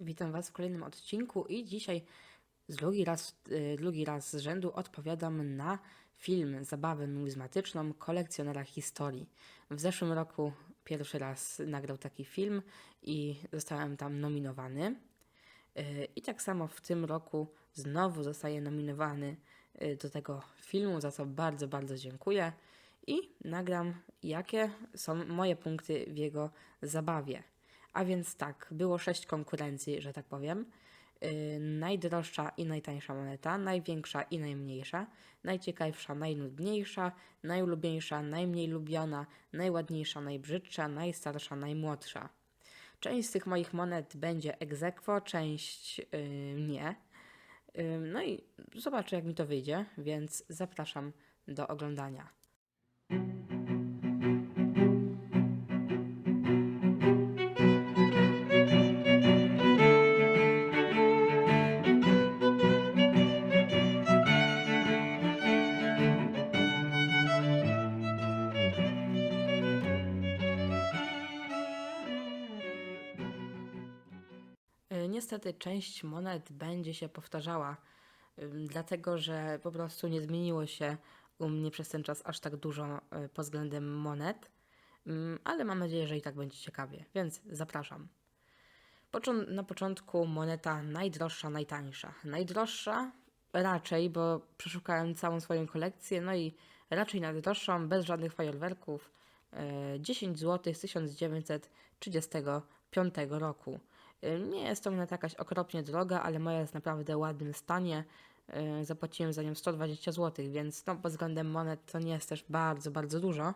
Witam Was w kolejnym odcinku i dzisiaj drugi raz, y, drugi raz z rzędu odpowiadam na film Zabawę numizmatyczną kolekcjonera historii. W zeszłym roku pierwszy raz nagrał taki film i zostałem tam nominowany. Y, I tak samo w tym roku znowu zostaję nominowany y, do tego filmu, za co bardzo, bardzo dziękuję. I nagram, jakie są moje punkty w jego zabawie. A więc tak, było sześć konkurencji, że tak powiem. Yy, najdroższa i najtańsza moneta, największa i najmniejsza, najciekawsza, najnudniejsza, najulubieńsza, najmniej lubiana, najładniejsza, najbrzydsza, najstarsza, najmłodsza. Część z tych moich monet będzie aequo, część yy, nie. Yy, no i zobaczę, jak mi to wyjdzie, więc zapraszam do oglądania. Niestety część monet będzie się powtarzała, dlatego że po prostu nie zmieniło się u mnie przez ten czas aż tak dużo y, pod względem monet, ale mam nadzieję, że i tak będzie ciekawie, więc zapraszam. Na początku moneta najdroższa, najtańsza. Najdroższa raczej, bo przeszukałem całą swoją kolekcję, no i raczej najdroższą, bez żadnych fajerwerków, e, 10 zł z 1935 roku. E, Nie jest to moneta jakaś okropnie droga, ale moja jest naprawdę w ładnym stanie. E, Zapłaciłem za nią 120 zł, więc no, pod względem monet to nie jest też bardzo, bardzo dużo.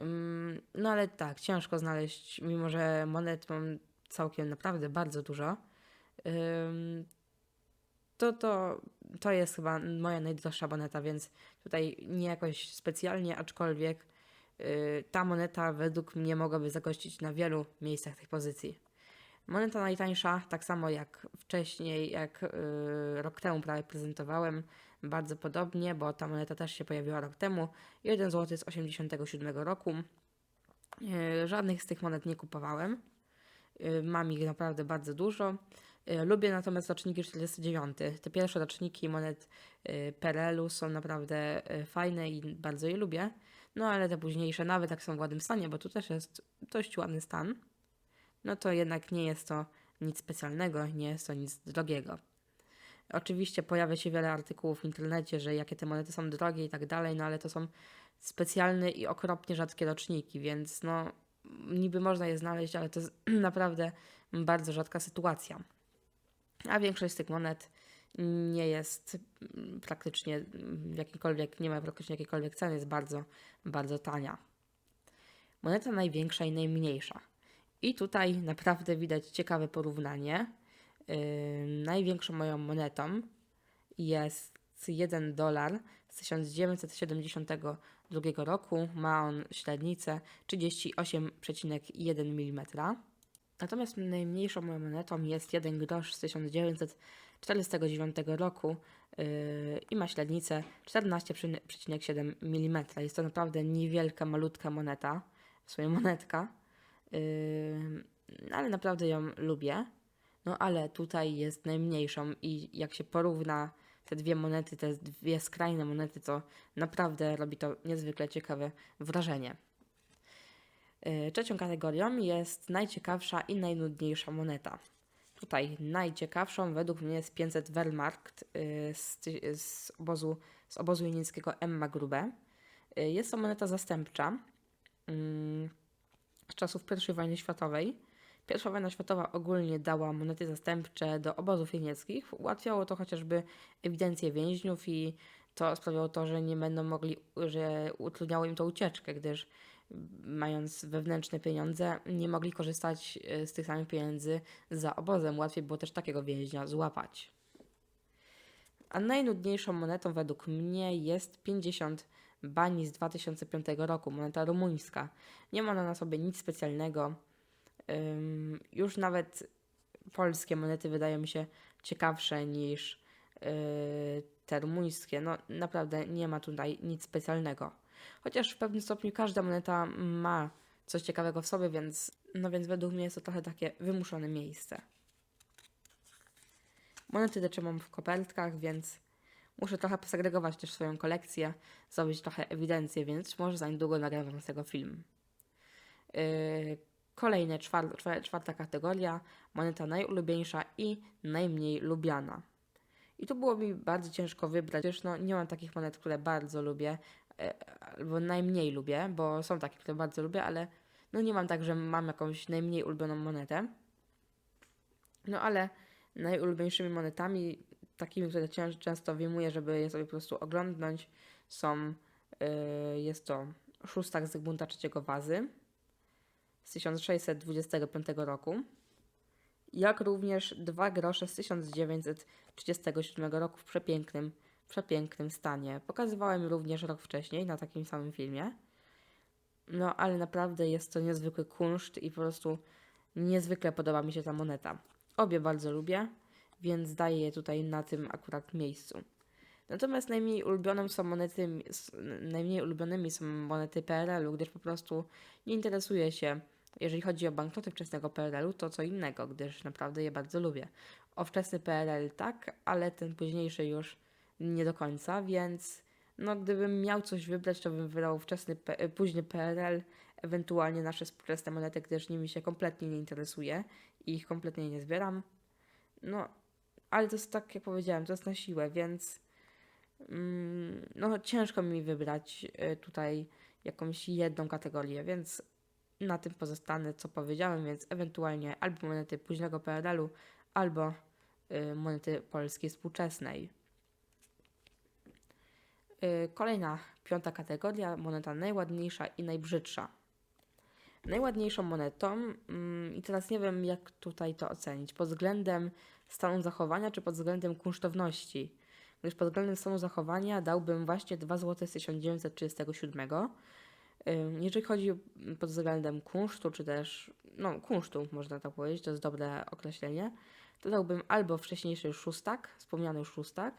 Ym, No ale tak, ciężko znaleźć, mimo że monet mam całkiem naprawdę bardzo dużo. To, to, to jest chyba moja najdroższa moneta, więc tutaj nie jakoś specjalnie, aczkolwiek y, ta moneta według mnie mogłaby zagościć na wielu miejscach tej pozycji. Moneta najtańsza, tak samo jak wcześniej, jak y, rok temu prawie prezentowałem, bardzo podobnie, bo ta moneta też się pojawiła rok temu. 1 zł z 87 roku. Y, żadnych z tych monet nie kupowałem. Y, Mam ich naprawdę bardzo dużo. Y, Lubię natomiast roczniki 49. Te pierwsze roczniki monet y, PRL-u są naprawdę y, fajne i bardzo je lubię. No ale te późniejsze nawet jak są w ładnym stanie, bo tu też jest dość ładny stan, no to jednak nie jest to nic specjalnego, nie jest to nic drogiego. Oczywiście pojawia się wiele artykułów w internecie, że jakie te monety są drogie i tak dalej, no ale to są specjalne i okropnie rzadkie roczniki, więc no niby można je znaleźć, ale to jest naprawdę bardzo rzadka sytuacja. A większość z tych monet nie jest mm, praktycznie jakikolwiek, nie ma praktycznie jakiejkolwiek ceny, jest bardzo, bardzo tania. Moneta największa i najmniejsza. I tutaj naprawdę widać ciekawe porównanie. Yy, największą moją monetą jest 1 dolar z 1972 roku. Ma on średnicę 38,1 mm. Natomiast najmniejszą moją monetą jest 1 grosz z 1949 roku yy, i ma średnicę 14,7 mm. Jest to naprawdę niewielka, malutka moneta, w sumie monetka, yy, ale naprawdę ją lubię. No ale tutaj jest najmniejszą i jak się porówna te dwie monety, te dwie skrajne monety, to naprawdę robi to niezwykle ciekawe wrażenie. Yy, Trzecią kategorią jest najciekawsza i najnudniejsza moneta. Tutaj najciekawszą według mnie jest 500 Wehrmacht yy, z, z, obozu, z obozu niemieckiego Emma Grube. Yy, Jest to moneta zastępcza mm, z czasów I wojny światowej. Pierwsza wojna światowa ogólnie dała monety zastępcze do obozów niemieckich. Ułatwiało to chociażby ewidencję więźniów i to sprawiało to, że nie będą mogli, że utrudniało im to ucieczkę, gdyż mając wewnętrzne pieniądze, nie mogli korzystać e, z tych samych pieniędzy za obozem. Łatwiej było też takiego więźnia złapać. A najnudniejszą monetą według mnie jest 50 bani z 2005 roku, moneta rumuńska. Nie ma ona na sobie nic specjalnego. Już nawet polskie monety wydają mi się ciekawsze niż yy, te rumuńskie. No naprawdę nie ma tutaj nic specjalnego. Chociaż w pewnym stopniu każda moneta ma coś ciekawego w sobie, więc, no więc według mnie jest to trochę takie wymuszone miejsce. Monety te trzymam w kopertkach, więc muszę trochę posegregować też swoją kolekcję, zrobić trochę ewidencję, więc może za niedługo nagram z tego film. Yy, Kolejne, czwar, czwar- czwarta kategoria, moneta najulubieńsza i najmniej lubiana. I tu było mi bardzo ciężko wybrać, gdyż no, nie mam takich monet, które bardzo lubię, e, albo najmniej lubię, bo są takie, które bardzo lubię, ale no nie mam tak, że mam jakąś najmniej ulubioną monetę. No ale najulubieńszymi monetami, takimi, które często wyjmuję, żeby je sobie po prostu oglądnąć, są, y, jest to szóstak Zygmunta III Wazy z 1625 roku, jak również dwa grosze z 1937 roku w przepięknym, przepięknym stanie. Pokazywałem również rok wcześniej na takim samym filmie. No, ale naprawdę jest to niezwykły kunszt i po prostu niezwykle podoba mi się ta moneta. Obie bardzo lubię, więc daję je tutaj na tym akurat miejscu. Natomiast najmniej ulubioną są monety, najmniej ulubionymi są monety PRL-u, gdyż po prostu nie interesuję się, jeżeli chodzi o banknoty wczesnego PRL-u, to co innego, gdyż naprawdę je bardzo lubię. O wczesny PRL tak, ale ten późniejszy już nie do końca, więc no gdybym miał coś wybrać, to bym wybrał wczesny, późny PRL, ewentualnie nasze współczesne monety, gdyż nimi się kompletnie nie interesuję i ich kompletnie nie zbieram. No, ale to jest tak, jak powiedziałem, to jest na siłę, więc mm, no ciężko mi wybrać y, tutaj jakąś jedną kategorię, więc na tym pozostanę, co powiedziałem, więc ewentualnie albo monety późnego PRL-u, albo y, monety polskiej współczesnej. Y, Kolejna, piąta kategoria, moneta najładniejsza i najbrzydsza. Najładniejszą monetą, mm, i teraz nie wiem, jak tutaj to ocenić, pod względem stanu zachowania, czy pod względem kunsztowności. Gdyż pod względem stanu zachowania dałbym właśnie 2 zł z 1937. Ym, Jeżeli chodzi o- pod względem kunsztu, czy też, no kunsztu można tak powiedzieć, to jest dobre określenie, to dałbym albo wcześniejszy szóstak, wspomniany szóstak,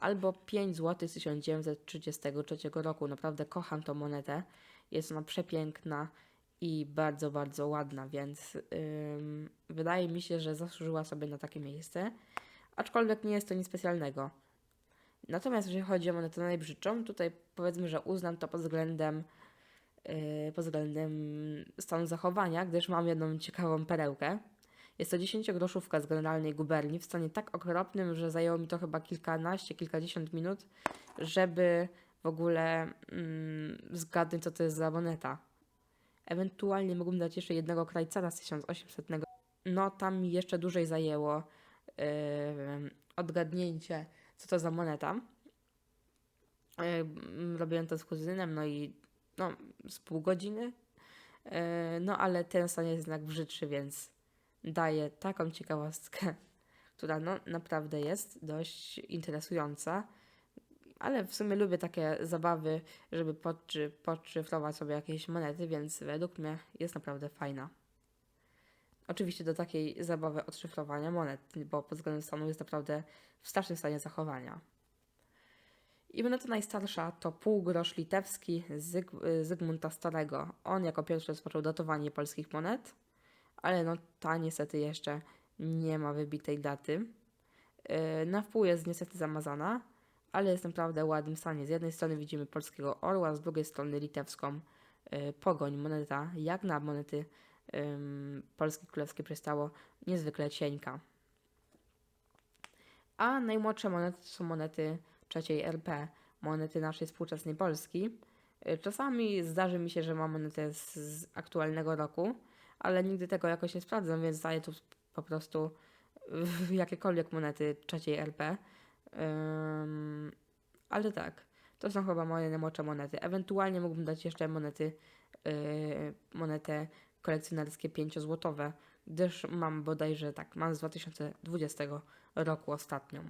albo 5 zł z 1933 roku. Naprawdę kocham tą monetę. Jest ona przepiękna i bardzo, bardzo ładna, więc ym, wydaje mi się, że zasłużyła sobie na takie miejsce. Aczkolwiek nie jest to nic specjalnego. Natomiast jeżeli chodzi o monetę najbrzydszą, tutaj powiedzmy, że uznam to pod względem yy, pod względem stanu zachowania, gdyż mam jedną ciekawą perełkę. Jest to 10-groszówka z generalnej guberni w stanie tak okropnym, że zajęło mi to chyba kilkanaście, kilkadziesiąt minut, żeby w ogóle mm, zgadnąć, co to jest za moneta. Ewentualnie mógłbym dać jeszcze jednego krajcara z 1800. No, tam mi jeszcze dłużej zajęło yy, odgadnięcie, co to za moneta. Yy, robiłem to z kuzynem, no i no, z pół godziny. Yy, no, ale ten stan jest jednak brzydszy, więc daje taką ciekawostkę, która no, naprawdę jest dość interesująca. Ale w sumie lubię takie zabawy, żeby podczy, podszyfrować sobie jakieś monety, więc według mnie jest naprawdę fajna. Oczywiście do takiej zabawy odszyfrowania monet, bo pod względem stanu jest naprawdę w strasznym stanie zachowania. I moneta najstarsza to półgrosz litewski Zyg, Zygmunta Starego. On jako pierwszy rozpoczął datowanie polskich monet, ale no ta niestety jeszcze nie ma wybitej daty. Yy, Na wpół jest niestety zamazana, ale jest naprawdę ładnym stanie. Z jednej strony widzimy polskiego orła, z drugiej strony litewską yy, pogoń. Moneta, jak na monety ym, polskie królewskie przystało, niezwykle cienka. A najmłodsze monety to są monety trzeciej RP, monety naszej współczesnej Polski. Y, Czasami zdarzy mi się, że mam monetę z, z aktualnego roku, ale nigdy tego jakoś nie sprawdzam, więc daję tu po prostu y, jakiekolwiek monety trzeciej RP. Ym, ale tak, to są chyba moje najmłodsze monety. Ewentualnie mógłbym dać jeszcze monety, yy, monetę kolekcjonerskie 5-złotowe, gdyż mam bodajże tak, mam z 2020 roku ostatnią.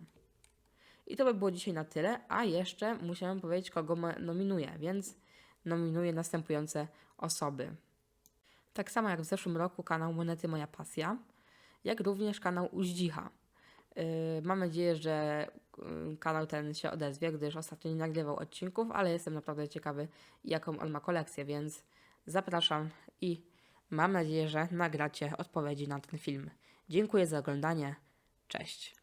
I to by było dzisiaj na tyle, a jeszcze musiałem powiedzieć, kogo nominuję, więc nominuję następujące osoby. Tak samo jak w zeszłym roku kanał Monety Moja Pasja, jak również kanał Uździcha. Yy, mam nadzieję, że yy, kanał ten się odezwie, gdyż ostatnio nie nagrywał odcinków, ale jestem naprawdę ciekawy, jaką on ma kolekcję, więc zapraszam i mam nadzieję, że nagracie odpowiedzi na ten film. Dziękuję za oglądanie. Cześć.